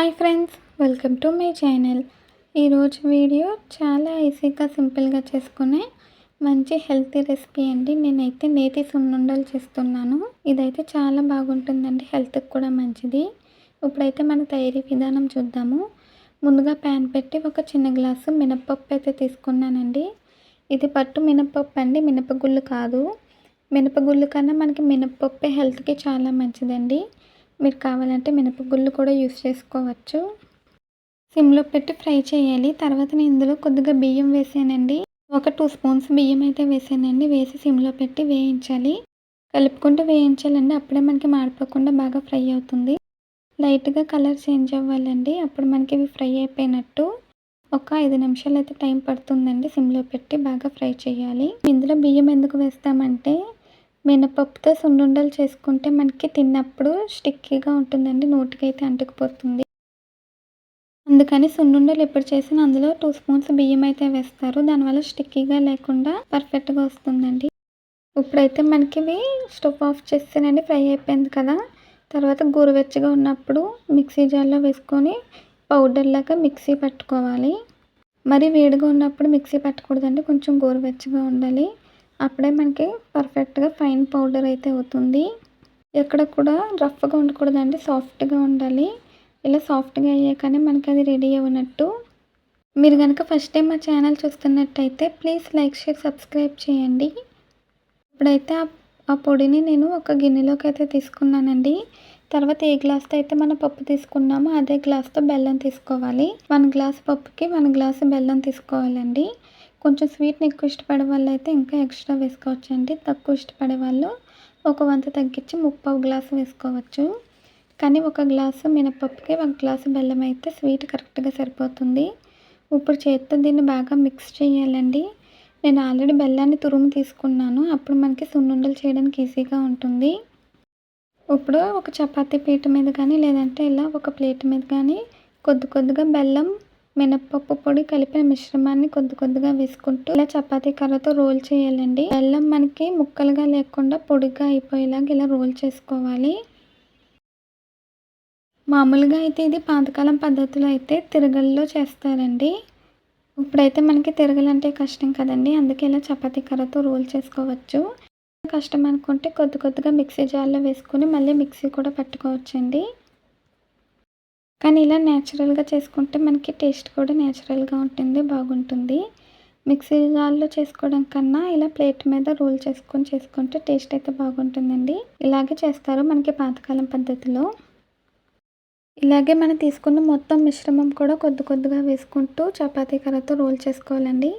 Hi friends welcome to my channel. ఈరోజు video చాలా ఈజీగా సింపుల్గా చేసుకునే మంచి హెల్తీ రెసిపీ అండి. నేనైతే నేతి సున్నుండలు చేస్తున్నాను. ఇదైతే చాలా బాగుంటుందండి హెల్త్కి కూడా మంచిది. ఇప్పుడైతే మన తయారీ విధానం చూద్దాము. ముందుగా ప్యాన్ పెట్టి ఒక చిన్న గ్లాసు మినపప్పు అయితే తీసుకున్నానండి. ఇది పట్టు మినపప్పు అండి మినపగుళ్ళు కాదు. మినపగుళ్ళు కన్నా మనకి మినపప్పే హెల్త్కి చాలా మంచిదండి. మీరు కావాలంటే మినపగుళ్ళు కూడా యూస్ చేసుకోవచ్చు. సిమ్లో పెట్టి ఫ్రై చేయాలి. తర్వాత నేను ఇందులో కొద్దిగా బియ్యం వేసానండి. ఒక టూ స్పూన్స్ బియ్యం అయితే వేసానండి. వేసి సిమ్లో పెట్టి వేయించాలి. కలుపుకుంటూ వేయించాలండి. అప్పుడే మనకి మాడిపోకుండా బాగా ఫ్రై అవుతుంది. లైట్గా కలర్ చేంజ్ అవ్వాలండి. అప్పుడు మనకి ఇవి ఫ్రై అయిపోయినట్టు ఒక ఐదు నిమిషాలు అయితే టైం పడుతుందండి. సిమ్లో పెట్టి బాగా ఫ్రై చేయాలి. ఇందులో బియ్యం ఎందుకు వేస్తామంటే మినపప్పుతో సున్నుండలు చేసుకుంటే మనకి తిన్నప్పుడు స్టిక్కీగా ఉంటుందండి నోటికైతే అంటుకుపోతుంది. అందుకని సున్నుండలు ఎప్పుడు చేసినా అందులో టూ స్పూన్స్ బియ్యం అయితే వేస్తారు. దానివల్ల స్టిక్కీగా లేకుండా పర్ఫెక్ట్గా వస్తుందండి. ఇప్పుడైతే మనకి ఇవి స్టవ్ ఆఫ్ చేస్తేనండి ఫ్రై అయిపోయింది కదా. తర్వాత గోరువెచ్చగా ఉన్నప్పుడు మిక్సీ జార్లో వేసుకొని పౌడర్ లాగా మిక్సీ పట్టుకోవాలి. మరి వేడిగా ఉన్నప్పుడు మిక్సీ పట్టకూడదండి కొంచెం గోరువెచ్చగా ఉండాలి. అప్పుడే మనకి పర్ఫెక్ట్గా ఫైన్ పౌడర్ అయితే అవుతుంది. ఎక్కడ కూడా రఫ్గా ఉండకూడదండి సాఫ్ట్గా ఉండాలి. ఇలా సాఫ్ట్గా అయ్యాకనే మనకి అది రెడీ అవ్వనట్టు. మీరు కనుక ఫస్ట్ టైం మా ఛానల్ చూస్తున్నట్టయితే ప్లీజ్ లైక్ షేర్ సబ్స్క్రైబ్ చేయండి. ఇప్పుడైతే ఆ పొడిని నేను ఒక గిన్నెలోకి అయితే తీసుకున్నానండి. తర్వాత ఏ గ్లాస్తో అయితే మనం పప్పు తీసుకున్నామో అదే గ్లాస్తో బెల్లం తీసుకోవాలి. వన్ గ్లాస్ పప్పుకి వన్ గ్లాస్ బెల్లం తీసుకోవాలండి. కొంచెం స్వీట్ని ఎక్కువ ఇష్టపడే వాళ్ళు అయితే ఇంకా ఎక్స్ట్రా వేసుకోవచ్చు అండి తక్కువ ఇష్టపడే వాళ్ళు ఒక వంత తగ్గించి ముప్పావు గ్లాసు వేసుకోవచ్చు. కానీ ఒక గ్లాసు మినపప్పుకి ఒక గ్లాసు బెల్లం అయితే స్వీట్ కరెక్ట్గా సరిపోతుంది. ఇప్పుడు చేతితో దీన్ని బాగా మిక్స్ చేయాలండి. నేను ఆల్రెడీ బెల్లాన్ని తురుము తీసుకున్నాను. అప్పుడు మనకి సున్నుండలు చేయడానికి ఈజీగా ఉంటుంది. ఇప్పుడు ఒక చపాతీ పీట మీద కానీ లేదంటే ఇలా ఒక ప్లేట్ మీద కానీ కొద్ది కొద్దిగా బెల్లం మినప్పప్పు పొడి కలిపిన మిశ్రమాన్ని కొద్ది కొద్దిగా వేసుకుంటూ ఇలా చపాతీ కర్రతో రోల్ చేయాలండి. బెల్లం మనకి ముక్కలుగా లేకుండా పొడిగా అయిపోయేలాగా ఇలా రోల్ చేసుకోవాలి. మామూలుగా అయితే ఇది పాతకాలం పద్ధతిలో అయితే తిరగల్లో చేస్తారండి. ఇప్పుడైతే మనకి తిరగలంటే కష్టం కదండి. అందుకే ఇలా చపాతీ కర్రతో రోల్ చేసుకోవచ్చు. కష్టం అనుకుంటే కొద్ది కొద్దిగా మిక్సీ జార్లో వేసుకొని మళ్ళీ మిక్సీ కూడా పట్టుకోవచ్చండి. కానీ ఇలా న్యాచురల్గా చేసుకుంటే మనకి టేస్ట్ కూడా న్యాచురల్గా ఉంటుంది బాగుంటుంది. మిక్సీ జార్లో చేసుకోవడం కన్నా ఇలా ప్లేట్ మీద రోల్ చేసుకొని చేసుకుంటే టేస్ట్ అయితే బాగుంటుందండి. ఇలాగే చేస్తారు మనకి పాతకాలం పద్ధతిలో. ఇలాగే మనం తీసుకున్న మొత్తం మిశ్రమం కూడా కొద్ది కొద్దిగా వేసుకుంటూ చపాతీ కర్రతో రోల్ చేసుకోవాలండి.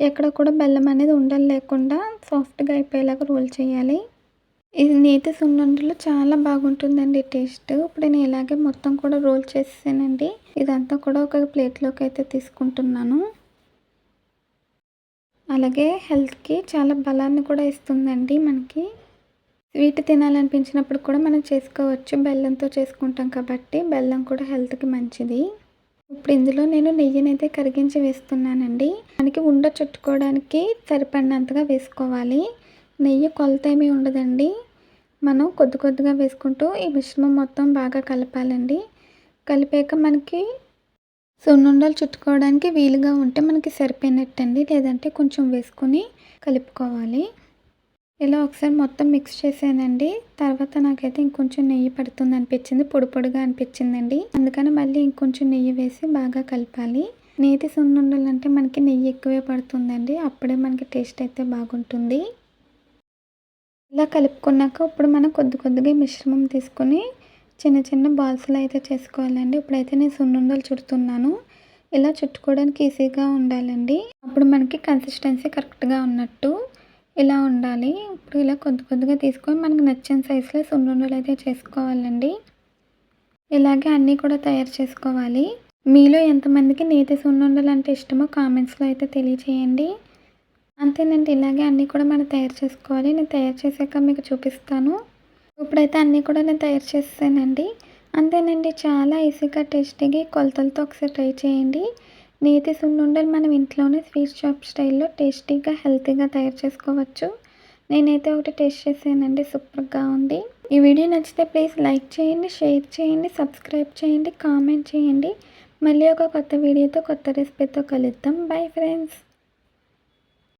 ఎక్కడ కూడా బెల్లం అనేది ఉండలు లేకుండా సాఫ్ట్గా అయిపోయేలాగా రోల్ చేయాలి. ఇది నేతి సున్నుండలు చాలా బాగుంటుందండి టేస్ట్. ఇప్పుడు నేను ఇలాగే మొత్తం కూడా రోల్ చేసేసానండి. ఇదంతా కూడా ఒక ప్లేట్లోకి అయితే తీసుకుంటున్నాను. అలాగే హెల్త్కి చాలా బలాన్ని కూడా ఇస్తుందండి మనకి. స్వీట్ తినాలనిపించినప్పుడు కూడా మనం చేసుకోవచ్చు. బెల్లంతో చేసుకుంటాం కాబట్టి బెల్లం కూడా హెల్త్కి మంచిది. ఇప్పుడు ఇందులో నేను నెయ్యిని అయితే కరిగించి వేస్తున్నానండి. మనకి ఉండ చుట్టుకోవడానికి సరిపడినంతగా వేసుకోవాలి. నెయ్యి కొలత ఏమీ ఉండదండి. మనం కొద్ది కొద్దిగా వేసుకుంటూ ఈ మిశ్రమం మొత్తం బాగా కలపాలండి. కలిపాక మనకి సున్నుండలు చుట్టుకోవడానికి వీలుగా ఉంటే మనకి సరిపోయినట్టండి. లేదంటే కొంచెం వేసుకొని కలుపుకోవాలి. ఇలా ఒకసారి మొత్తం మిక్స్ చేసానండి తర్వాత నాకైతే ఇంకొంచెం నెయ్యి పడుతుంది అనిపించింది. పొడి పొడిగా అనిపించిందండి. అందుకని మళ్ళీ ఇంకొంచెం నెయ్యి వేసి బాగా కలపాలి. నేతి సున్నుండలు అంటే మనకి నెయ్యి ఎక్కువే పడుతుందండి. అప్పుడే మనకి టేస్ట్ అయితే బాగుంటుంది. ఇలా కలుపుకున్నాక ఇప్పుడు మనం కొద్ది కొద్దిగా మిశ్రమం తీసుకొని చిన్న చిన్న బాల్స్లో అయితే చేసుకోవాలండి. ఇప్పుడైతే నేను సున్నుండలు చుడుతున్నాను. ఇలా చుట్టుకోవడానికి ఈజీగా ఉండాలండి. అప్పుడు మనకి కన్సిస్టెన్సీ కరెక్ట్గా ఉన్నట్టు ఇలా ఉండాలి. ఇప్పుడు ఇలా కొద్ది కొద్దిగా తీసుకొని మనకు నచ్చిన సైజులో సున్నుండలు అయితే చేసుకోవాలండి. ఇలాగే అన్నీ కూడా తయారు చేసుకోవాలి. మీలో ఎంతమందికి నేతి సున్నుండలు అంటే ఇష్టమో కామెంట్స్లో అయితే తెలియచేయండి అంతేనండి ఇలాగే అన్నీ కూడా మనం తయారు చేసుకోవాలి. నేను తయారు చేసాక మీకు చూపిస్తాను. ఇప్పుడైతే అన్నీ కూడా నేను తయారు చేసానండి అంతేనండి చాలా ఈజీగా టేస్టీగా కొలతలతో ఒకసారి ట్రై చేయండి. నేతి సున్నుండలు మనం ఇంట్లోనే స్వీట్ షాప్ స్టైల్లో టేస్టీగా హెల్తీగా తయారు చేసుకోవచ్చు. నేనైతే ఒకటి టేస్ట్ చేసానండి సూపర్గా ఉంది. ఈ వీడియో నచ్చితే ప్లీజ్ లైక్ చేయండి షేర్ చేయండి సబ్స్క్రైబ్ చేయండి కామెంట్ చేయండి. మళ్ళీ ఒక కొత్త వీడియోతో కొత్త రెసిపీతో కలుద్దాం. Bye friends.